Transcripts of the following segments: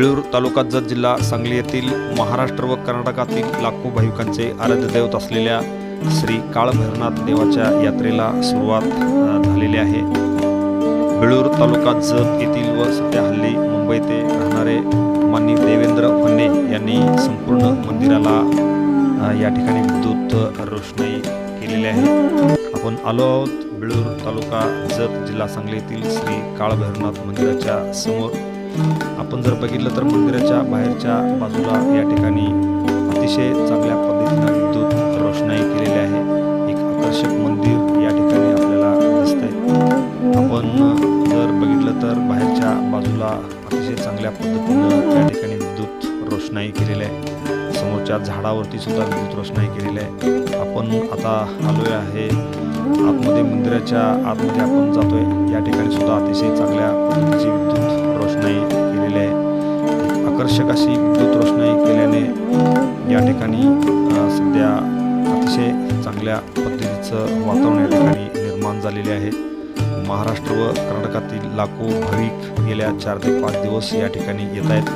बेळूर तालुका जत जिल्हा सांगली येथील महाराष्ट्र व कर्नाटकातील लाखो भाविकांचे आराध्य दैवत असलेल्या श्री काळभैरनाथ देवाच्या यात्रेला सुरुवात झालेली आहे. बिळूर तालुका जत येथील व सध्या हल्ली मुंबई ते राहणारे मान्य देवेंद्र फन्ने यांनी संपूर्ण मंदिराला या ठिकाणी विद्युत रोषणाई केलेली आहे. आपण आलो आहोत बिळूर तालुका जत जिल्हा सांगली येथील श्री काळभैरनाथ मंदिराच्या समोर. आपण जर बघितलं तर मंदिराच्या बाहेरच्या बाजूला या ठिकाणी अतिशय चांगल्या पद्धतीनं विद्युत रोषणाई केलेली आहे. एक आकर्षक मंदिर या ठिकाणी आपल्याला दिसतंय. आपण जर बघितलं तर बाहेरच्या बाजूला अतिशय चांगल्या पद्धतीनं या ठिकाणी विद्युत रोषणाई केलेली आहे. समोरच्या झाडावरती सुद्धा विद्युत रोषणाई केलेली आहे. आपण आता आलोय आहे आतमध्ये मंदिराच्या आतमध्ये आपण जातोय. या ठिकाणी सुद्धा अतिशय चांगल्या पद्धतीची विद्युत रोषणाई केलेली आहे आकर्षक अशी विद्युत रोषणाई केल्याने या ठिकाणी सध्या अतिशय चांगल्या पद्धतीचं वातावरण या ठिकाणी निर्माण झालेले आहे. महाराष्ट्र व कर्नाटकातील लाखो भाविक गेल्या चार ते पाच दिवस या ठिकाणी येत आहेत.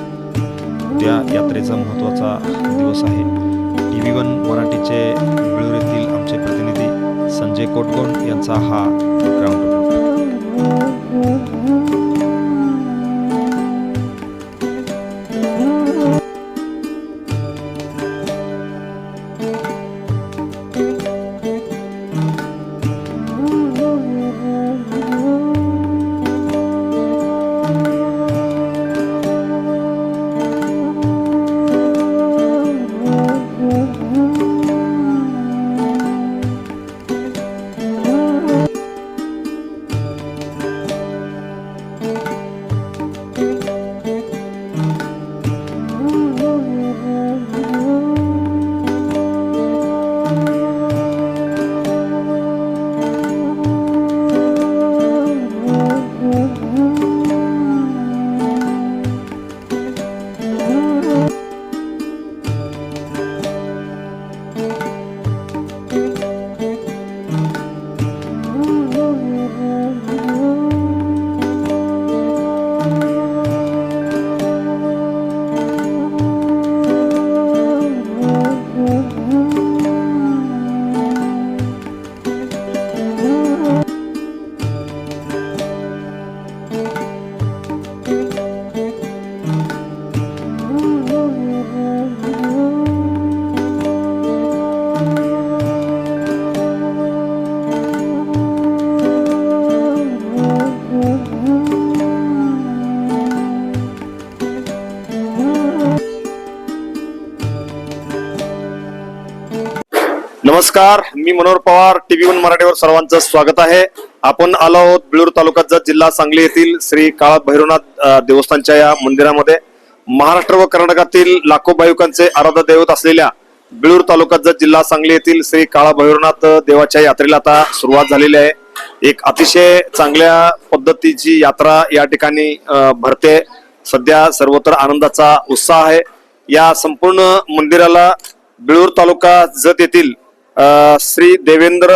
त्या यात्रेचा महत्त्वाचा दिवस आहे. टी व्ही वन मराठीचे बिळूर येथील आमचे प्रतिनिधी संजय कोटगोंड यांचा हा ग्राउंड Müzik नमस्कार मी मनोहर पवार टीव्ही वन मराठीवर सर्वांचं स्वागत आहे. आपण आलो आहोत बिळूर तालुक्याचा जिल्हा सांगली येथील श्री काळा भैरवनाथ देवस्थानच्या या मंदिरामध्ये. महाराष्ट्र व कर्नाटकातील लाखो भाविकांचे आराध्य दैवत असलेल्या बिळूर तालुक्याचा जिल्हा सांगली येथील श्री काळा भैरवनाथ देवाच्या यात्रेला आता सुरुवात झालेली आहे. एक अतिशय चांगल्या पद्धतीची यात्रा या ठिकाणी भरते. सध्या सर्वत्र आनंदाचा उत्साह आहे. या संपूर्ण मंदिराला बिळूर तालुका जत येथील श्री देवेंद्र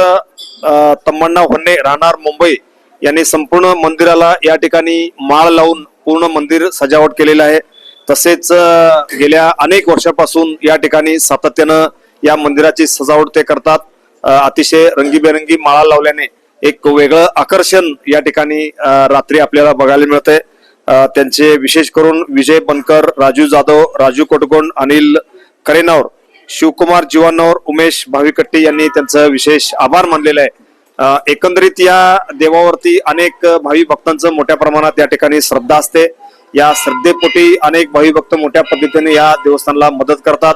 तम्मण्णा होन्ने राहणार मुंबई यांनी संपूर्ण मंदिराला या ठिकाणी माळ लावून पूर्ण मंदिर सजावट केलेलं आहे. तसेच गेल्या अनेक वर्षापासून या ठिकाणी सातत्यानं या मंदिराची सजावट ते करतात. अतिशय रंगीबेरंगी माळा लावल्याने एक वेगळं आकर्षण या ठिकाणी रात्री आपल्याला बघायला मिळतंय. त्यांचे विशेष करून विजय बनकर राजू जाधव राजू कोटगोंड अनिल करेनावर शिवकुमार जीवनवर उमेश भाविकट्टी यांनी त्यांचं विशेष आभार मानलेलं आहे. एकंदरीत या देवावरती अनेक भावी भक्तांचं मोठ्या प्रमाणात या ठिकाणी श्रद्धा असते. या श्रद्धेपोटी अनेक भावी भक्त मोठ्या पद्धतीने या देवस्थानला मदत करतात.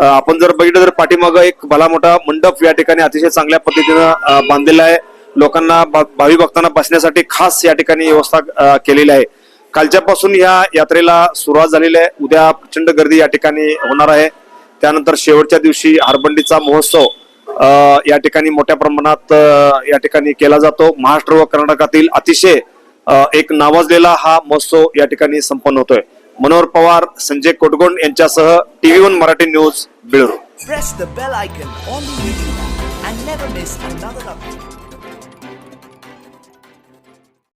आपण जर बघितलं तर पाठीमागं एक भला मोठा मंडप या ठिकाणी अतिशय चांगल्या पद्धतीनं बांधलेला आहे. लोकांना भा- भावी भक्तांना बसण्यासाठी खास या ठिकाणी व्यवस्था केलेली आहे. कालच्यापासून या यात्रेला सुरुवात झालेली आहे. उद्या प्रचंड गर्दी या ठिकाणी होणार आहे. त्यानंतर शेवटच्या दिवशी हारबंडीचा महोत्सव या ठिकाणी मोठ्या प्रमाणात या ठिकाणी केला जातो. महाराष्ट्र व कर्नाटकातील अतिशय एक नावाजलेला हा महोत्सव या ठिकाणी संपन्न होतोय. मनोहर पवार संजय कोटगोंड यांच्यासह TV one Marathi news Bilur.